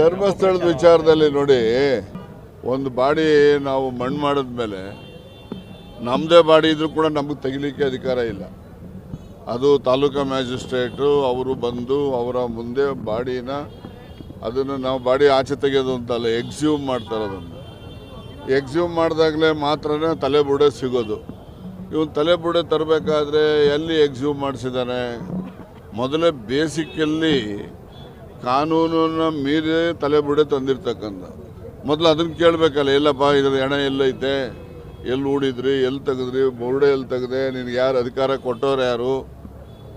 ಧರ್ಮಸ್ಥಳದ ವಿಚಾರದಲ್ಲಿ ನೋಡಿ ಒಂದು ಬಾಡಿ ನಾವು ಮಣ್ಣು ಮಾಡಿದ್ಮೇಲೆ ನಮ್ಮದೇ ಬಾಡಿ ಇದ್ರೂ ಕೂಡ ನಮಗೆ ತೆಗಿಲಿಕ್ಕೆ ಅಧಿಕಾರ ಇಲ್ಲ. ಅದು ತಾಲೂಕಾ ಮ್ಯಾಜಿಸ್ಟ್ರೇಟು ಅವರು ಬಂದು ಅವರ ಮುಂದೆ ಬಾಡಿನ ಅದನ್ನು ನಾವು ಬಾಡಿ ಆಚೆ ತೆಗೆಯೋದು ಅಂತಲ್ಲ ಎಕ್ಸ್ಯೂಮ್ ಮಾಡ್ತಾರೆ ಅದನ್ನು ಎಕ್ಸ್ಯೂಮ್ ಮಾಡಿದಾಗಲೇ ಮಾತ್ರನೇ ತಲೆಬುಡೆ ಸಿಗೋದು. ಇವನು ತಲೆಬುಡೆ ತರಬೇಕಾದ್ರೆ ಎಲ್ಲಿ ಎಕ್ಸ್ಯೂಮ್ ಮಾಡಿಸಿದ್ದಾನೆ ಮೊದಲೇ ಬೇಸಿಕ್ಕಲ್ಲಿ ಕಾನೂನನ್ನು ಮೀರಿ ತಲೆಬುಡೆ ತಂದಿರ್ತಕ್ಕಂಥ. ಮೊದಲು ಅದನ್ನು ಕೇಳಬೇಕಲ್ಲ, ಎಲ್ಲಪ್ಪ ಇದ್ರ ಹೆಣ ಎಲ್ಲೈತೆ? ಎಲ್ಲಿ ಹೂಡಿದ್ರಿ ಎಲ್ಲಿ ತೆಗೆದ್ರಿ, ಬೋರ್ಡೆ ಎಲ್ಲಿ ತೆಗೆದೆ, ನಿನಗೆ ಯಾರು ಅಧಿಕಾರ ಕೊಟ್ಟವ್ರು ಯಾರು?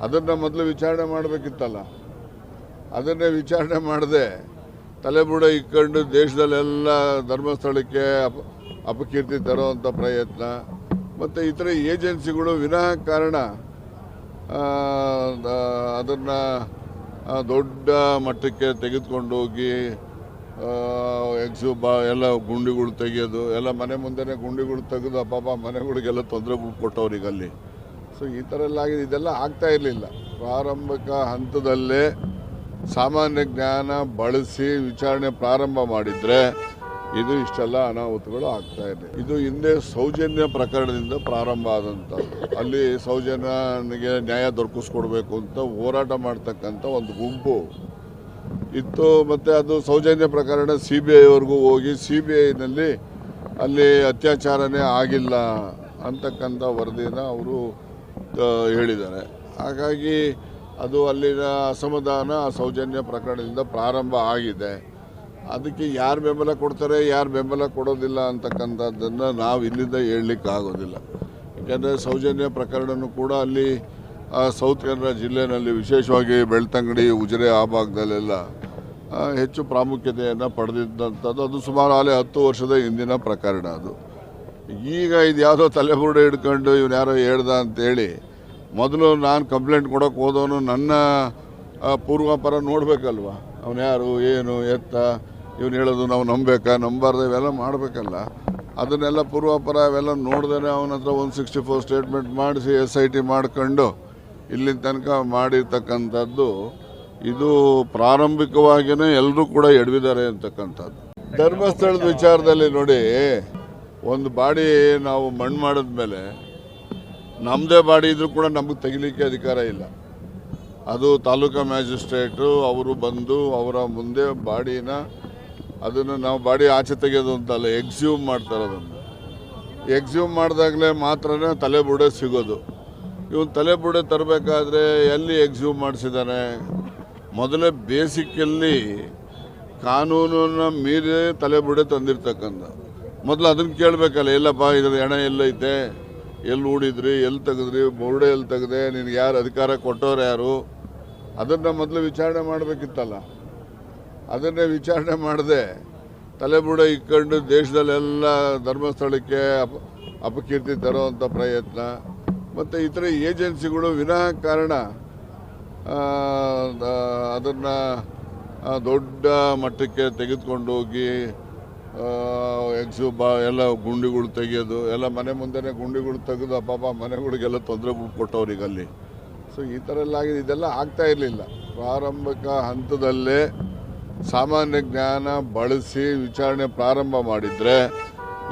ಅದನ್ನು ಮೊದಲು ವಿಚಾರಣೆ ಮಾಡಬೇಕಿತ್ತಲ್ಲ. ಅದನ್ನೇ ವಿಚಾರಣೆ ಮಾಡದೆ ತಲೆಬುಡ ಇಕ್ಕೊಂಡು ದೇಶದಲ್ಲೆಲ್ಲ ಧರ್ಮಸ್ಥಳಕ್ಕೆ ಅಪ, ಅಪಕೀರ್ತಿ ತರೋವಂಥ ಪ್ರಯತ್ನ. ಮತ್ತು ಇತರ ಏಜೆನ್ಸಿಗಳು ವಿನಾಕಾರಣ ಅದನ್ನು ದೊಡ್ಡ ಮಟ್ಟಕ್ಕೆ ತೆಗೆದುಕೊಂಡು ಹೋಗಿ ಎಕ್ಸು ಬಾ ಎಲ್ಲ ಗುಂಡಿಗಳು ತೆಗೆಯೋದು ಎಲ್ಲ ಮನೆ ಮುಂದೆನೇ ಗುಂಡಿಗಳು ತೆಗೆದು ಪಾಪ ಮನೆಗಳಿಗೆಲ್ಲ ತೊಂದರೆಗಳು ಕೊಟ್ಟವ್ರಿಗೆ ಅಲ್ಲಿ. ಸೊ ಈ ಥರ ಎಲ್ಲ ಆಗಿದೆ. ಇದೆಲ್ಲ ಆಗ್ತಾ ಇರಲಿಲ್ಲ. ಪ್ರಾರಂಭಿಕ ಹಂತದಲ್ಲೇ ಸಾಮಾನ್ಯ ಜ್ಞಾನ ಬಳಸಿ ವಿಚಾರಣೆ ಪ್ರಾರಂಭ ಮಾಡಿದರೆ ಇದು ಇಷ್ಟೆಲ್ಲ ಅನಾಹುತಗಳು ಆಗ್ತಾ ಇದೆ. ಇದು ಹಿಂದೆ ಸೌಜನ್ಯ ಪ್ರಕರಣದಿಂದ ಪ್ರಾರಂಭ ಆದಂಥದ್ದು. ಅಲ್ಲಿ ಸೌಜನ್ಯನಿಗೆ ನ್ಯಾಯ ದೊರಕಿಸ್ಕೊಡ್ಬೇಕು ಅಂತ ಹೋರಾಟ ಮಾಡ್ತಕ್ಕಂಥ ಒಂದು ಗುಂಪು ಇತ್ತು. ಮತ್ತು ಅದು ಸೌಜನ್ಯ ಪ್ರಕರಣ ಸಿ ಬಿ ಐವರೆಗೂ ಹೋಗಿ ಸಿ ಬಿ ಐನಲ್ಲಿ ಅಲ್ಲಿ ಅತ್ಯಾಚಾರನೇ ಆಗಿಲ್ಲ ಅಂತಕ್ಕಂಥ ವರದಿನ ಅವರು ಹೇಳಿದ್ದಾರೆ. ಹಾಗಾಗಿ ಅದು ಅಲ್ಲಿನ ಅಸಮಾಧಾನ ಸೌಜನ್ಯ ಪ್ರಕರಣದಿಂದ ಪ್ರಾರಂಭ ಆಗಿದೆ. ಅದಕ್ಕೆ ಯಾರು ಬೆಂಬಲ ಕೊಡ್ತಾರೆ, ಯಾರು ಬೆಂಬಲ ಕೊಡೋದಿಲ್ಲ ಅಂತಕ್ಕಂಥದ್ದನ್ನು ನಾವು ಇಲ್ಲಿಂದ ಹೇಳಲಿಕ್ಕೆ ಆಗೋದಿಲ್ಲ. ಯಾಕೆಂದರೆ ಸೌಜನ್ಯ ಪ್ರಕರಣನೂ ಕೂಡ ಅಲ್ಲಿ ಸೌತ್ ಕನ್ನಡ ಜಿಲ್ಲೆಯಲ್ಲಿ ವಿಶೇಷವಾಗಿ ಬೆಳ್ತಂಗಡಿ, ಉಜಿರೆ ಆ ಭಾಗದಲ್ಲೆಲ್ಲ ಹೆಚ್ಚು ಪ್ರಾಮುಖ್ಯತೆಯನ್ನು ಪಡೆದಿದ್ದಂಥದ್ದು. ಅದು ಸುಮಾರು ಆಲೆ ಹತ್ತು ವರ್ಷದ ಹಿಂದಿನ ಪ್ರಕರಣ ಅದು. ಈಗ ಇದು ಯಾವುದೋ ತಲೆಬುರುಡೆ ಹಿಡ್ಕೊಂಡು ಇವನು ಯಾರೋ ಹೇಳ್ದ ಅಂತೇಳಿ, ಮೊದಲು ನಾನು ಕಂಪ್ಲೇಂಟ್ ಕೊಡೋಕೆ ಹೋದವನು ನನ್ನ ಪೂರ್ವಾಪರ ನೋಡಬೇಕಲ್ವ? ಅವನು ಯಾರು, ಏನು, ಎತ್ತ? ಇವನು ಹೇಳೋದು ನಾವು ನಂಬೇಕಾ ನಂಬಾರ್ದು ಇವೆಲ್ಲ ಮಾಡಬೇಕಲ್ಲ. ಅದನ್ನೆಲ್ಲ ಪೂರ್ವಾಪರ ಅವೆಲ್ಲ ನೋಡಿದ್ರೆ ಅವನ ಹತ್ರ ಒಂದು ಸಿಕ್ಸ್ಟಿ ಫೋರ್ ಸ್ಟೇಟ್ಮೆಂಟ್ ಮಾಡಿಸಿ ಎಸ್ ಐ ಟಿ ಮಾಡ್ಕೊಂಡು ಇಲ್ಲಿನ ತನಕ ಮಾಡಿರ್ತಕ್ಕಂಥದ್ದು ಇದು ಪ್ರಾರಂಭಿಕವಾಗಿಯೇ ಎಲ್ಲರೂ ಕೂಡ ಎಡವಿದ್ದಾರೆ ಅಂತಕ್ಕಂಥದ್ದು. ಧರ್ಮಸ್ಥಳದ ವಿಚಾರದಲ್ಲಿ ನೋಡಿ, ಒಂದು ಬಾಡಿ ನಾವು ಮಣ್ಣು ಮಾಡಿದ್ಮೇಲೆ ನಮ್ಮದೇ ಬಾಡಿ ಇದ್ರೂ ಕೂಡ ನಮಗೆ ತೆಗಿಲಿಕ್ಕೆ ಅಧಿಕಾರ ಇಲ್ಲ. ಅದು ತಾಲೂಕಾ ಮ್ಯಾಜಿಸ್ಟ್ರೇಟು, ಅವರು ಬಂದು ಅವರ ಮುಂದೆ ಬಾಡಿನ ಅದನ್ನು ನಾವು ಬಾಡಿ ಆಚೆ ತೆಗೆಯೋದು ಅಂತಲ್ಲ ಎಕ್ಸ್ಯೂಮ್ ಮಾಡ್ತಾರೆ ಅದನ್ನು ಎಕ್ಸ್ಯೂಮ್ ಮಾಡಿದಾಗಲೇ ಮಾತ್ರನೇ ತಲೆಬುಡೆ ಸಿಗೋದು. ಇವನು ತಲೆಬುಡೆ ತರಬೇಕಾದ್ರೆ ಎಲ್ಲಿ ಎಕ್ಸ್ಯೂಮ್ ಮಾಡಿಸಿದ್ದಾನೆ ಮೊದಲೇ ಬೇಸಿಕ್ಕಲ್ಲಿ ಕಾನೂನನ್ನು ಮೀರಿ ತಲೆಬುಡೆ ತಂದಿರ್ತಕ್ಕಂಥ. ಮೊದಲು ಅದನ್ನು ಕೇಳಬೇಕಲ್ಲ, ಎಲ್ಲಪ್ಪ ಇದ್ರ ಹೆಣ ಎಲ್ಲೈತೆ? ಎಲ್ಲಿ ಹೂಡಿದ್ರಿ ಎಲ್ಲಿ ತೆಗೆದ್ರಿ, ಬೋರ್ಡೆ ಎಲ್ಲಿ ತೆಗೆದೆ, ನಿನಗೆ ಯಾರು ಅಧಿಕಾರ ಕೊಟ್ಟವ್ರು ಯಾರು? ಅದನ್ನು ಮೊದಲು ವಿಚಾರಣೆ ಮಾಡಬೇಕಿತ್ತಲ್ಲ. ಅದನ್ನೇ ವಿಚಾರಣೆ ಮಾಡದೆ ತಲೆಬುಡ ಇಕ್ಕೊಂಡು ದೇಶದಲ್ಲೆಲ್ಲ ಧರ್ಮಸ್ಥಳಕ್ಕೆ ಅಪ, ಅಪಕೀರ್ತಿ ತರುವಂಥ ಪ್ರಯತ್ನ. ಮತ್ತು ಇತರ ಏಜೆನ್ಸಿಗಳು ವಿನಃ ಕಾರಣ ಅದನ್ನು ದೊಡ್ಡ ಮಟ್ಟಕ್ಕೆ ತೆಗೆದುಕೊಂಡು ಹೋಗಿ ಎಕ್ಸು ಬಾ, ಎಲ್ಲ ಗುಂಡಿಗಳು ತೆಗೆಯೋದು ಎಲ್ಲ ಮನೆ ಮುಂದೆನೇ ಗುಂಡಿಗಳು ತೆಗೆದು ಪಾಪ ಮನೆಗಳಿಗೆಲ್ಲ ತೊಂದರೆ ಕೊಟ್ಟವ್ರಿಗೆ ಅಲ್ಲಿ ಸೊ ಈ ಥರ ಎಲ್ಲ ಆಗಿದೆ. ಇದೆಲ್ಲ ಆಗ್ತಾ ಇರಲಿಲ್ಲ. ಪ್ರಾರಂಭಿಕ ಹಂತದಲ್ಲೇ ಸಾಮಾನ್ಯ ಜ್ಞಾನ ಬಳಸಿ ವಿಚಾರಣೆ ಪ್ರಾರಂಭ ಮಾಡಿದರೆ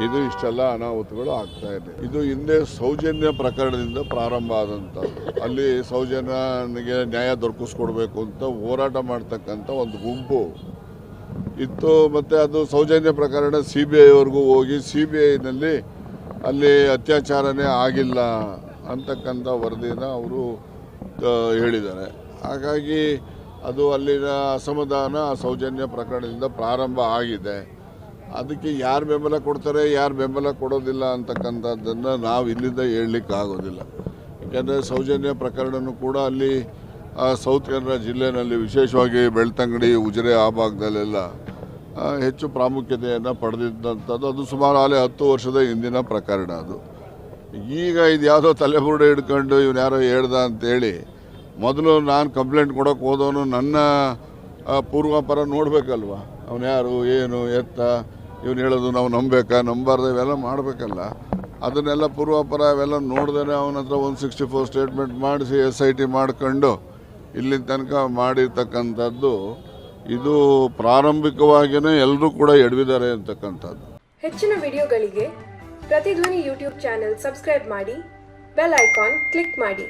ಇದು ಇಷ್ಟೆಲ್ಲ ಅನಾಹುತಗಳು ಆಗ್ತಾ ಇದೆ. ಇದು ಹಿಂದೆ ಸೌಜನ್ಯ ಪ್ರಕರಣದಿಂದ ಪ್ರಾರಂಭ ಆದಂಥದ್ದು. ಅಲ್ಲಿ ಸೌಜನ್ಯನಿಗೆ ನ್ಯಾಯ ದೊರಕಿಸ್ಕೊಡ್ಬೇಕು ಅಂತ ಹೋರಾಟ ಮಾಡ್ತಕ್ಕಂಥ ಒಂದು ಗುಂಪು ಇತ್ತು. ಮತ್ತು ಅದು ಸೌಜನ್ಯ ಪ್ರಕರಣ ಸಿ ಬಿ ಐವರೆಗೂ ಹೋಗಿ ಸಿ ಬಿ ಐನಲ್ಲಿ ಅಲ್ಲಿ ಅತ್ಯಾಚಾರನೇ ಆಗಿಲ್ಲ ಅಂತಕ್ಕಂಥ ವರದಿನ ಅವರು ಹೇಳಿದ್ದಾರೆ. ಹಾಗಾಗಿ ಅದು ಅಲ್ಲಿನ ಅಸಮಾಧಾನ, ಸೌಜನ್ಯ ಪ್ರಕರಣದಿಂದ ಪ್ರಾರಂಭ ಆಗಿದೆ. ಅದಕ್ಕೆ ಯಾರು ಬೆಂಬಲ ಕೊಡ್ತಾರೆ, ಯಾರು ಬೆಂಬಲ ಕೊಡೋದಿಲ್ಲ ಅಂತಕ್ಕಂಥದ್ದನ್ನು ನಾವು ಇಲ್ಲಿಂದ ಹೇಳಲಿಕ್ಕೆ ಆಗೋದಿಲ್ಲ ಯಾಕೆಂದರೆ ಸೌಜನ್ಯ ಪ್ರಕರಣನೂ ಕೂಡ ಅಲ್ಲಿ ಸೌತ್ ಕನ್ನಡ ಜಿಲ್ಲೆಯಲ್ಲಿ ವಿಶೇಷವಾಗಿ ಬೆಳ್ತಂಗಡಿ, ಉಜಿರೆ ಆ ಭಾಗದಲ್ಲೆಲ್ಲ ಹೆಚ್ಚು ಪ್ರಾಮುಖ್ಯತೆಯನ್ನು ಪಡೆದಿದ್ದಂಥದ್ದು. ಅದು ಸುಮಾರು ಆಲೆ ಹತ್ತು ವರ್ಷದ ಹಿಂದಿನ ಪ್ರಕರಣ ಅದು. ಈಗ ಇದು ಯಾವುದೋ ತಲೆಬುರುಡೆ ಹಿಡ್ಕೊಂಡು ಇವನು ಯಾರೋ ಹೇಳ್ದ ಅಂತೇಳಿ ಮೊದಲು ನಾನು ಕಂಪ್ಲೇಂಟ್ ಕೊಡೋಕೆ ಹೋದವನು ನನ್ನ ಪೂರ್ವಾಪರ ನೋಡಬೇಕಲ್ವ? ಅವನು ಯಾರು, ಏನು, ಎತ್ತ? ಇವನು ಹೇಳೋದು ನಾವು ನಂಬಬೇಕಾ ನಂಬಾರ್ದು? ಇವೆಲ್ಲ ಮಾಡಬೇಕಲ್ಲ. ಅದನ್ನೆಲ್ಲ ಪೂರ್ವಾಪರ ಅವೆಲ್ಲ ನೋಡಿದ್ರೆ ಅವನ ಹತ್ರ ಒನ್ ಸಿಕ್ಸ್ಟಿ ಫೋರ್ ಸ್ಟೇಟ್ಮೆಂಟ್ ಮಾಡಿಸಿ ಎಸ್ ಐ ಟಿ ಮಾಡ್ಕೊಂಡು ಇಲ್ಲಿ ತನಕ ಮಾಡಿರ್ತಕ್ಕಂಥದ್ದು, ಇದು ಪ್ರಾರಂಭಿಕವಾಗಿಯೇ ಎಲ್ಲರೂ ಕೂಡ ಎಡವಿದ್ದಾರೆ ಅಂತಕ್ಕಂಥದ್ದು. ಹೆಚ್ಚಿನ ವಿಡಿಯೋಗಳಿಗೆ ಪ್ರತಿಧ್ವನಿ ಯೂಟ್ಯೂಬ್ ಚಾನೆಲ್ ಸಬ್ಸ್ಕ್ರೈಬ್ ಮಾಡಿ, ಬೆಲ್ ಐಕಾನ್ ಕ್ಲಿಕ್ ಮಾಡಿ.